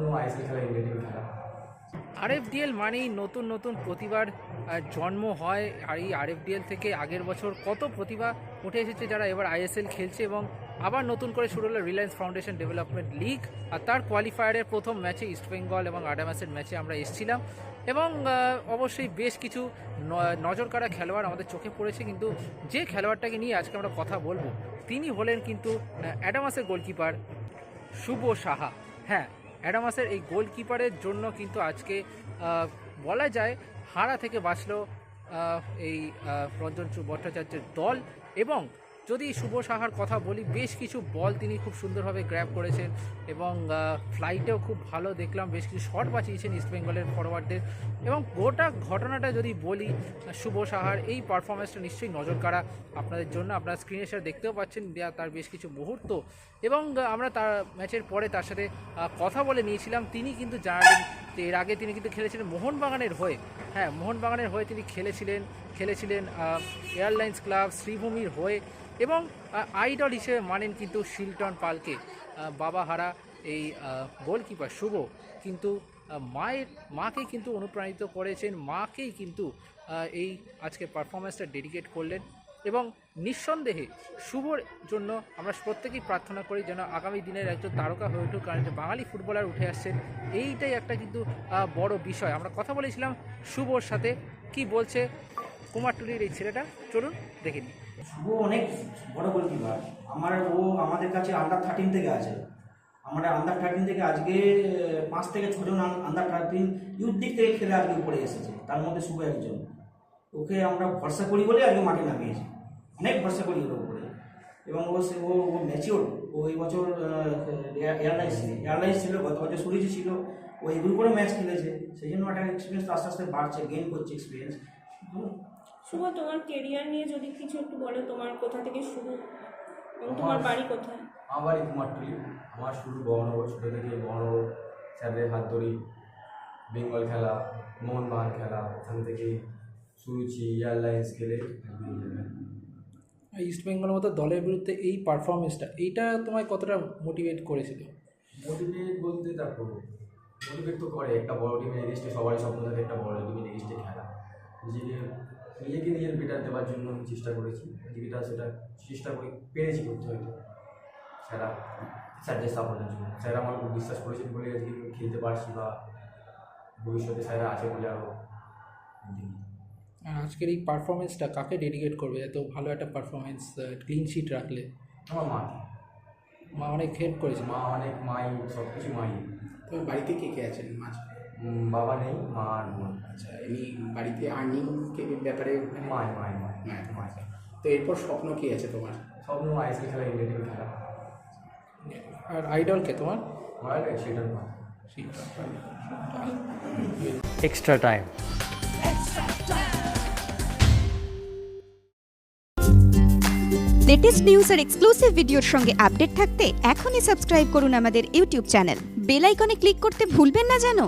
স্বপ্ন আইএসএল খেলা খেলা আরএফডিএল মানেই নতুন নতুন প্রতিভার জন্ম হয়। আর এই আর এফ আরএফডিএল থেকে আগের বছর কত প্রতিভা উঠে এসেছে যারা এবার আইএসএল খেলছে এবং আবার নতুন করে শুরু হলো রিলায়েন্স ফাউন্ডেশন ডেভেলপমেন্ট লিগ আর তার কোয়ালিফায়ারের প্রথম ম্যাচে ইস্টবেঙ্গল এবং আডামাসের ম্যাচে আমরা এসেছিলাম। এবং অবশ্যই বেশ কিছু নজর কাড়া খেলোয়াড় আমাদের চোখে পড়েছে। কিন্তু যে খেলোয়াড়টাকে নিয়ে আজকে আমরা কথা বলব, তিনি হলেন কিন্তু অ্যাডামাসের গোলকিপার শুভ সাহা। হ্যাঁ অ্যাডামাসের এই গোলকিপারের জন্য কিন্তু আজকে বলা যায় হারা থেকে বাঁচল এই রঞ্জন ভট্টাচার্যের দল এবং যদি শুভ সাহার কথা বলি, বেশ কিছু বল তিনি খুব সুন্দরভাবে গ্র্যাব করেছেন এবং ফ্লাইটেও খুব ভালো দেখলাম। বেশ কিছু শট বাঁচিয়েছেন ইস্টবেঙ্গলের ফরওয়ার্ডদের এবং গোটা ঘটনাটা যদি বলি, শুভ সাহার, এই পারফরমেন্সটা নিশ্চয়ই নজর কাড়া আপনাদের জন্য। আপনারা স্ক্রিনে এসে দেখতেও পাচ্ছেন তার বেশ কিছু মুহূর্ত। এবং আমরা তার ম্যাচের পরে তার সাথে কথা বলে নিয়েছিলাম। তিনি কিন্তু জানালেন এর আগে তিনি কিন্তু খেলেছিলেন মোহনবাগানের হয়ে। হ্যাঁ মোহনবাগানের হয়ে তিনি খেলেছিলেন। খেলেছিলেন এয়ারলাইন্স ক্লাব শ্রীভূমির হয়ে এবং আইডল হিসেবে মানেন কিন্তু শিলটন পালকে। বাবা হারা এই গোলকিপার শুভ কিন্তু মায়ের, মাকে কিন্তু অনুপ্রাণিত করেছেন, মাকেই কিন্তু এই আজকে পারফরমেন্সটা ডেডিকেট করলেন এবং নিঃসন্দেহে শুভর জন্য আমরা প্রত্যেকেই প্রার্থনা করি যেন আগামী দিনের একজন তারকা হয়ে উঠুক, কারণ বাঙালি ফুটবলার উঠে আসছেন, এইটাই একটা কিন্তু বড় বিষয়। আমরা কথা বলেছিলাম শুভর সাথে, কি বলছে? কুমারটুলির এই ছেলেটা, চলুন দেখে নিই। শুভ অনেক বড় গোলকিপার। আমার ও আমাদের কাছে আন্ডার থার্টিন থেকে আছে। আমরা আন্ডার থার্টিন থেকে আজকে পাঁচ থেকে ছজন আন্ডার থার্টিন ইউথ দিক থেকে খেলে আজকে উপরে এসেছে। তার মধ্যে শুভ একজন। ওকে আমরা ভরসা করি বলে আজকে মাঠে নামিয়েছি। অনেক ভরসা করি ওর উপরে। এবং ও সে- ও ও ম্যাচিওর ও এই বছর এয়ারলাইন্স এয়ারলাইন্স ছিল, গত বছর সুরিজি ছিল। ও এগুলো করে ম্যাচ খেলেছে। সেই জন্য একটা এক্সপিরিয়েন্স আস্তে আস্তে বাড়ছে গেইন করছে এক্সপিরিয়েন্স শুভ তোমার কেরিয়ার নিয়ে যদি কিছু একটু বলো তোমার কোথা থেকে শুরু? এবং তোমার আমার- বাড়ি কোথায়? আমার বাড়ি কুমারটুলি। আমার শুরু বহনগর ছোটো থেকে বহনগর স্যারদের হাত ধরি বেঙ্গল খেলা মোহনবাগান খেলা ওখান থেকে সুরুচি এয়ারলাইন্স খেলে। ইস্ট বেঙ্গলের মতো দলের বিরুদ্ধে এই পারফরমেন্সটা এইটা তোমায় কতটা মোটিভেট করেছিল? মোটিভেট বলতে তারপর মোটিভেট তো করে একটা বড় টিমের এগেস্টে সবারই স্বপ্ন থাকে একটা বড় টিমের এগেস্টে খেলা। নিজেকে নিজেকে নিজের বেটার দেওয়ার জন্য আমি চেষ্টা করেছি। যেটা সেটা চেষ্টা করে পেরেছি করতে হয়তো। স্যারা স্যারদের সাপোর্টের জন্য। স্যার আমার খুব বিশ্বাস করেছেন বলে আজকে খেলতে পারছি বা ভবিষ্যতে স্যারা আছে বলে আরও আর আজকের এই পারফরমেন্সটা কাকে ডেডিকেট করবে? এত ভালো একটা পারফরমেন্স ক্লিন শিট রাখলে। আমার মা। মা অনেক হেল্প করেছে। মা অনেক মাই সব কিছু মাই। তোমার বাড়িতে কে কে আছেন মাঝ উম, বাবা নেই মা আর বোন। আচ্ছা এমনি বাড়িতে আর্নিং কে ব্যাপারে মাই মাই মাই হ্যাঁ, তো এরপর স্বপ্ন কি আছে তোমার? স্বপ্ন আইএসএল খেলা ইন্ডিয়া টিম খেলা। আর আইডলকে তোমার? আমার সেটার মা extra time. লেটেস্ট নিউজ আর এক্সক্লুসিভ ভিডিওর সঙ্গে আপডেট থাকতে এখনই সাবস্ক্রাইব করুন আমাদের YouTube channel bell icon click করতে ভুলবেন না জানো?